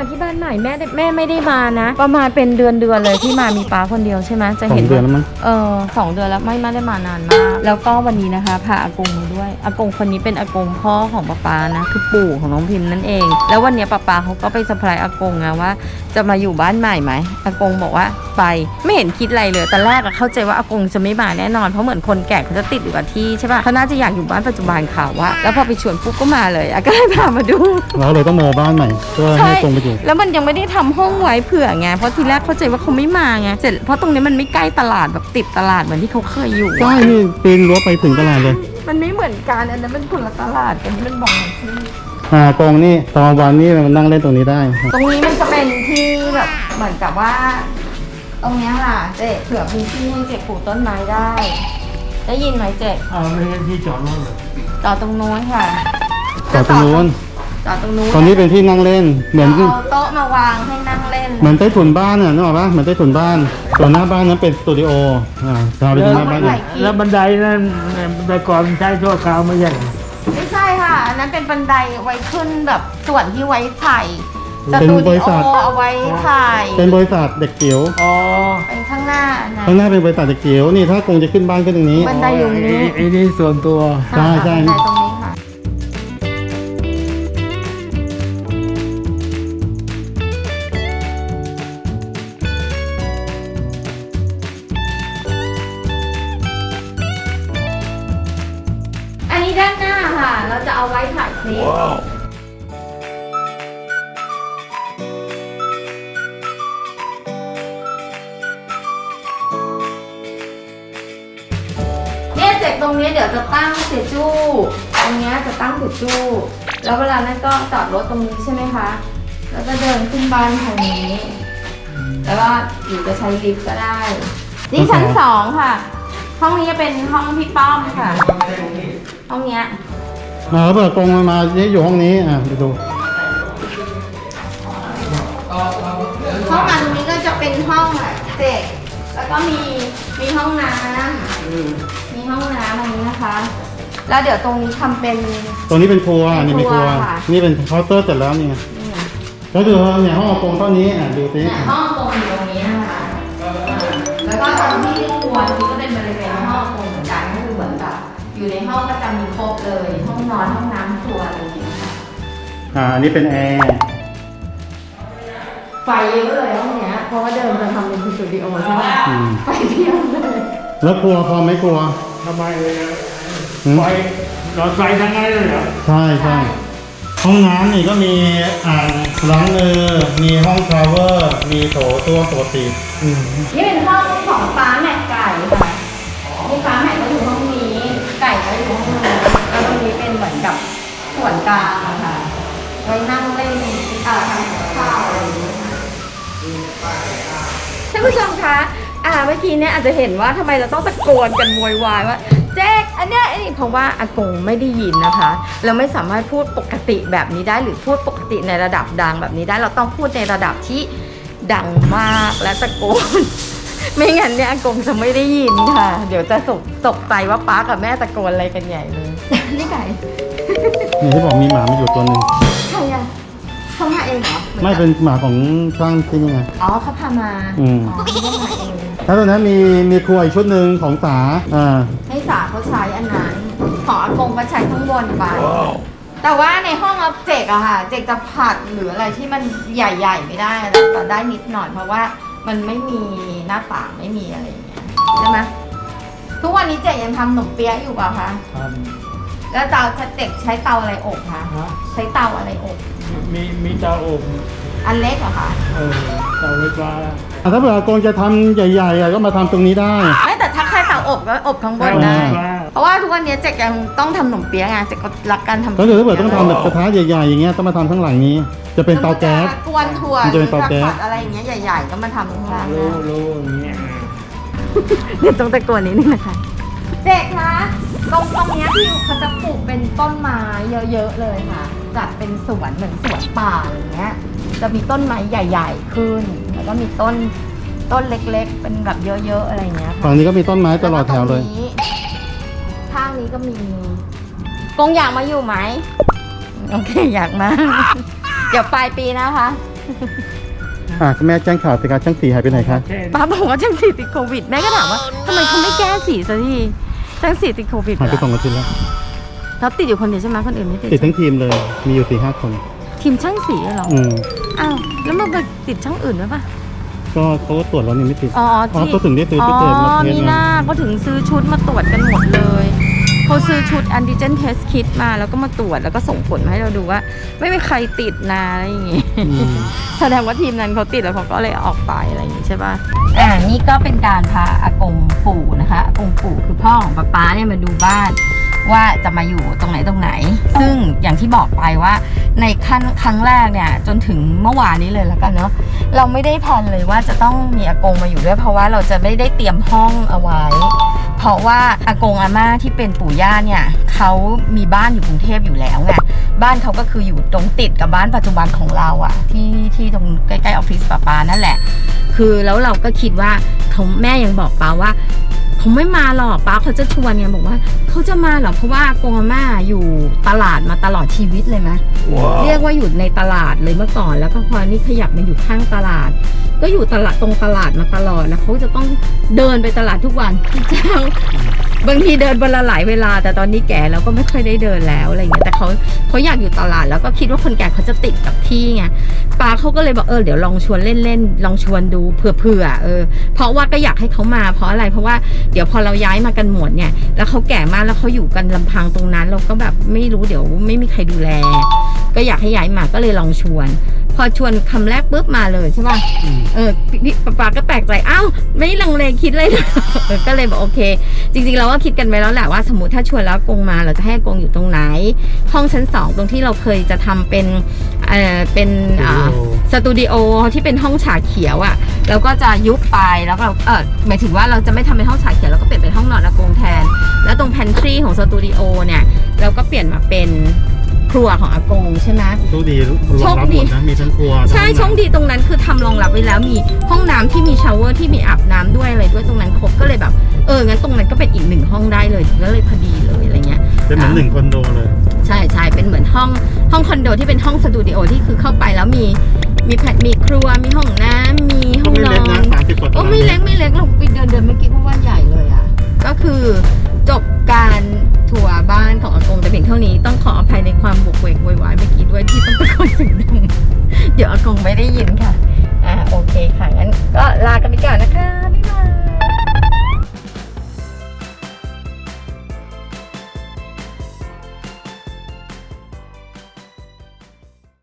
มาที่บ้านใหม่แม่ได้แม่ไม่ได้มานะ ประมาณเป็นเดือนเดือนๆเลยที่มามีป้าคนเดียวใช่ไหมจะสอเห็งนเดือนแล้วมั้ง เออสองเดือนแล้วไม่ไม่ได้มานานมาก แล้วก็วันนี้นะคะพาอากงมาด้วยอากงคนนี้เป็นอากงพ่อของป้าป๊านะ คือปู่ของน้องพิมพ์นั่นเอง แล้ววันนี้ป้าป๊าเขาก็ไปเซอร์ไพรส์อากงนะว่า จะมาอยู่บ้านใหม่ไหมอากงบอกว่าไปไม่เห็นคิดอะไรเลยแต่แรกอะเข้าใจว่าอากงจะไม่มาแน่นอนเพราะเหมือนคนแก่เขาจะติดอยู่กับที่ใช่ป่ะเขาน่าจะอยากอยู่บ้านปัจจุบันเขาว่าแล้วพอไปชวนปุ๊บก็มาเลยอะก็เลยพามาดู เราเลยต้องมาบ้านใหม่เพื่อให้ตรงไปอยู่แล้วมันยังไม่ได้ทำห้องไว้เผื่อไง เพราะทีแรกเข้าใจว่าเขาไม่มาไง เสร็จเพราะตรงนี้มันไม่ใกล้ตลาดแบบติดตลาดเหมือนที่เขาเคยอยู่ใช่นี่ปีนรั้วไปถึงตลาดเลย มันไม่เหมือนกันอันนั้นมันคนละตลาดกันมันบอกที่อ่ากองนี่ตอนวันนี่มันนั่งเล่นตรงนี้ได้ ตรงนี้มันจะเป็นที่แบบเหมือนกับว่า ตรงเนี้ยค่ะเจ๊เผื่อพื้นที่ให้เจ๊ปลูกต้นไม้ได้ ได้ยินไหมเจ๊อ้าวไม่ใช่ที่จอดรถเหรอจอดตรงโน้นค่ะจอดตรงนู้น จอดตรงนู้นตอนนี้เป็นที่นั่งเล่น เหมือนเอาโต๊ะมาวางให้นั่งเล่นเหมือนใต้ถุนบ้านน่ะนึกออกปะเหมือนใต้ถุนบ้านส่วนหน้าบ้านนั้นเป็นสตูดิโออ่าพาไปดูหน้าบ้านหน่อยแล้วบันไดนั่นบันไดก่อนใช้ชั่วคราวไม่ใช่เหรอไม่ใช่ค่ะ อันนั้นเป็นบันไดไว้ขึ้นแบบส่วนที่ไว้ถ่ายสเป็นตูบดิริโอษัทเอาไว้ถ่ายเป็นบริษัทเด็กเกียวอ๋อเป็นข้างหน้านะข้างหน้าเป็นบริษัทเด็กเกียวนี่ถ้าคงจะขึ้นบ้านขึ้นตรงนี้ บันไดอยู่นี้ไอ้นี่ส่วนตัวใช่ใช่ บันไดตรงนี้ เสจู้ตรงเนี้ยจะตั้งเสจู้แล้วเวลานั้นก็จอดรถตรงนี้ใช่ไหมคะ แล้วก็เดินขึ้นบ้านทางนี้ แล้วก็อยู่จะใช้ลิฟต์ก็ได้ นี่ชั้นสองค่ะ ห้องนี้จะเป็นห้องพี่ป้อมค่ะ ห้องเนี้ยมาแล้วเปิดกรงมามานี่อยู่ห้องนี้ อะไปดู ห้องอันนี้ก็จะเป็นห้องอะเด็กแล้วก็มีมีห้องน้ำมีห้องน้ำอันนี้นะคะ แล้วเดี๋ยวตรงนี้ทำเป็น ตรงนี้เป็นครัวเป็นนี่เป็นครัว ครัวค่ะ นี่เป็นเคาน์เตอร์เสร็จแล้วนี่ไงนี่ไงแล้วดูเนี่ยห้องกรงเท่านี้อะดูสิเนี่ยห้องตรงอยู่ตรงนี้นะคะแล้วก็ตรงที่ครัวที่ก็เป็นบริเวณห้องตรงเหมือนกันก็คือเหมือนกับอยู่ในห้องก็จะมีครบเลย ห้องนอนห้องน้ำครัวอะไรอย่างเงี้ยค่ะอ่าอันนี้เป็นแอร์ไฟเยอะเลยห้องเนี้ยเพราะว่าเดิมจะทำเป็นสตูดิโอใช่ไหมอืมไฟเพียบเลย แล้วครัวพอไหมครัว ทำไมหืม ไฟหลอดไฟทั้งนั้นเลยเหรอ ใช่ใช่ห้องน้ำนี่ก็มีอ่างล้างมือ มีห้องชาวเวอร์ มีโถส้วมปกติอืมนี่เป็นห้องของฟ้าแม่ไก่ค่ะนี่ฟ้าแม่ก็อยู่ห้องนี้ ไก่ก็อยู่ห้องนู้นแล้วตรงนี้เป็นเหมือนกับส่วนกลางอะค่ะไว้นั่งเล่นอ่าทำกับข้าวอะไรอย่างเงี้ยค่ะท่านผู้ชมคะ อ่า เมื่อกี้เนี่ยอาจจะเห็นว่าทำไมเราต้องตะโกนกันโวยวายว่า แจ๊กอันเนี้ยไอ้นี่เพราะว่าอากงไม่ได้ยินนะคะเราไม่สามารถพูดปกติแบบนี้ได้หรือพูดปกติในระดับดังแบบนี้ได้เราต้องพูดในระดับที่ดังมากและตะโกน ไม่งั้นเนี่ยอากงจะไม่ได้ยินค่ะ เดี๋ยวจะตกตกใจว่าป้ากับแม่ตะโกนอะไรกันใหญ่เลยนี่ไก่นี่ที่บอกมีหมามาอยู่ตัวหนึ่งใครอะเขามาเองเหรอไม่เป็นหมาของช่างที่นี่ไงอ๋อเขาพามาอืมอ๋อไม่ได้มาเอง แล้วตอนนั้นมีมีครัวอีกชุดหนึ่งของสาอ่าให้ สาเขาใช้อันนั้น ของอากงก็ใช้ข้างบนไป แต่ว่าในห้องออบเจกต์อะค่ะ เจกจะผัดหรืออะไรที่มันใหญ่ๆไม่ได้แต่แต่ได้นิดหน่อยเพราะว่ามันไม่มีหน้าต่างไม่มีอะไรอย่างเงี้ยใช่ไหมทุกวันนี้เจกยังทำขนมเปี๊ยะอยู่เปล่าคะ ทแล้วเตาเจกใช้เตาอะไรอบคะำฮะใช้เตาอะไรอบ มีมีเตาอบอันเล็กเหรอคะเออเตาไฟฟ้าอะถ้าเผื่ออากงจะทำใหญ่ๆอะก็มาทำตรงนี้ได้ ไม่แต่ถ้าแค่เตา อบก็อบข้างบนเตาได้ไฟฟ้าเพราะว่าทุกวันนี้เจกยังต้องทำขนมเปี๊ยะไงเจกก็รักการทำก็คือถ้าเผื่อต้องทำแบบกระทะใหญ่ๆอย่างเงี้ยต้องมาทำข้างหลังนี้ จะเป็นเตาแก๊ส กวนถั่วมันจะเป็นเตาแก๊ส ผัดอะไรอย่างเงี้ยใหญ่ ๆ ก็มาทำข้างล่างรู้รู้อย่างเงี้ยเดี๋ยวต้องตะโกนนิดนึงนะคะเด็กคะตรงตรงเนี้ยพี่เขาจะปลูกเป็นต้นไม้เยอะๆเลยค่ะจัดเป็นสวนเหมือนสวนป่าอย่างเงี้ย จะมีต้นไม้ใหญ่ ๆ ขึ้น แล้วก็มีต้น ต้นเล็กๆ เป็นแบบเยอะๆอะไรอย่างเงี้ยค่ะฝั่งนี้ก็มีต้นไม้ตลอดแถวเลย ก็ตรงนี้ข้างนี้ก็มีกงอยากมาอยู่ไหม โอเคอยากมา เดี๋ยวปลายปีนะคะ อะคุณแม่แจ้งข่าวสิครับช่างสีหายไปไหนคะเช่นป้าบอกว่าช่างสีติดโควิดแม่ก็ถามว่าทำไมเขาไม่แก้สีสักทีช่างสีติดโควิดหายไปเหรสอองอาทิตย์แล้ว แล้วติดอยู่คนเดียวใช่ไหมคนอื่นไม่ติดติดทั้งทีมเลย มีอยู่สี่ห้าคน ทีมช่างสีเหรออืมอ้าวแล้วมันไปติดช่างอื่นด้วยปะ ก็เขาก็ตรวจแล้วนี่ไม่ติดอ๋ออ๋อที่ก็ถึงได้ซื้ออ๋ชุอดเดิมมาเทสมีหนะน้าก็ถึงซื้อชุดมาตรวจกันหมดเลยเขาซื้อชุด antigen test kit มาแล้วก็มาตรวจแล้วก็ส่งผลมาให้เราดูว่า ไม่มีใครติดนะอะไรอย่างงี้ อืม แสดงว่าทีมนั้นเขาติดแล้วเขาก็เลยออกไปอะไรอย่างงี้ใช่ปะอ่า นี่ก็เป็นการพาอากงปู่นะคะ อากงปู่คือพ่อของป๊าป๊าเนี่ยมาดูบ้าน ว่าจะมาอยู่ตรงไหนตรงไหน ซึ่งอย่างที่บอกไปว่าในขั้นครั้งแรกเนี่ยจนถึงเมื่อวานนี้เลยแล้วกันเนาะเราไม่ได้แพลนเลยว่าจะต้องมีอากงมาอยู่ด้วย เพราะว่าเราจะไม่ได้เตรียมห้องเอาไว้ เพราะว่าอากงอาม่าที่เป็นปู่ย่าเนี่ยเขามีบ้านอยู่กรุงเทพอยู่แล้วไงบ้านเขาก็คืออยู่ตรงติดกับบ้านปัจจุบันของเราอะที่ที่ตรงใกล้ๆออฟฟิศป้าปานั่นแหละ คือแล้วเราก็คิดว่าเขาแม่ยังบอกป้าว่า เขาไม่มาหรอกป้าเขาจะชวนไงบอกว่าเขาจะมาเหรอเพราะว่าอากงอาม่าอยู่ตลาดมาตลอดชีวิตเลยไหมเรียกว่าอยู่ในตลาดเลยเมื่อก่อนแล้วก็พอนี่ขยับมาอยู่ข้างตลาด ก็อยู่ตลาดตรงตลาดมาตลอดแล้วเขาจะต้องเดินไปตลาดทุกวันเจ้าบางทีเดินวันละหลายเวลา แต่ตอนนี้แก่แล้วก็ไม่ค่อยได้เดินแล้วอะไรอย่างเงี้ยแต่เขาเขาอยากอยู่ตลาดแล้วก็คิดว่าคนแก่เขาจะติดกับที่ไงป้าเขาก็เลยบอกเออเดี๋ยวลองชวนเล่นๆลองชวนดูเผื่อๆเออเพราะว่าก็อยากให้เขามาเพราะอะไรเพราะว่าเดี๋ยวพอเราย้ายมากันหมดเนี่ย แล้วเขาแก่มากแล้วเขาอยู่กันลำพังตรงนั้น เราก็แบบไม่รู้เดี๋ยวไม่มีใครดูแล ก็อยากให้ย้ายมาก็เลยลองชวน พอชวนคำแรกปุ๊บมาเลยใช่ป่ะอืมเออพี่พี่ป๊าป๊าก็แปลกใจอ้าวไม่ลังเลคิดเลยเออก็เลยบอกโอเค จริงๆเราก็คิดกันไว้แล้วแหละว่าสมมติถ้าชวนแล้วกงมาเราจะให้กงอยู่ตรงไหน ห้องชั้นสองตรงที่เราเคยจะทำเป็นเอ่อเป็นอ่า สตูดิโอที่เป็นห้องฉากเขียวอะ่ะเราก็จะยุบไปแล้วก็เราเออหมายถึงว่าเราจะไม่ทำเป็นห้องฉากเขียวเราก็เปลี่ยนเป็นห้องนอนอากงแทน แล้วตรงแพนทรีของสตูดิโอเนี่ยเราก็เปลี่ยนมาเป็นครัวของอากงใช่ไหมโชคดีรโชองครับดีหมดนะมีทั้งครัวใช่ทั้ช่องดีตรงนั้นคือทำรองรับไว้แล้วมีห้องน้ำที่มีชาวเวอร์ที่มีอาบน้ำด้วยอะไรด้วยตรงนั้นครบก็เลยแบบเอองั้นตรงนั้นก็เป็นอีกหนึ่งห้องได้เลยก็เลยพอดีเลยอะไรเงี้ยเป็นเหมือนหนึ่งคอนโดเลย ใช่ใช่เป็นเหมือนห้องห้องคอนโดที่เป็นห้องสตูดิโอที่คือเข้าไปแล้วมี มีแพทมีครัวมีห้องน้ำมีห้ก็องไม่นอเล็กนะนสามสิบกว่าโอ้ตารางไม่เมเล็ตกรไม่เล็กเราไปเดินเดินเมื่อกี้เพราะว่าใหญ่เลยอะ ก็คือจบการทัวร์บ้านของอากงแต่เพียงเท่านี้ต้องขออภัยในความบกเวกโวยวายเมื่อกี้ด้วยที่ต้องตะโกนเสียงดังเดี๋ยวอากงไม่ได้ยินค่ะ อ่าโอเคค่ะงั้นก็ลากันไปก่อนนะคะ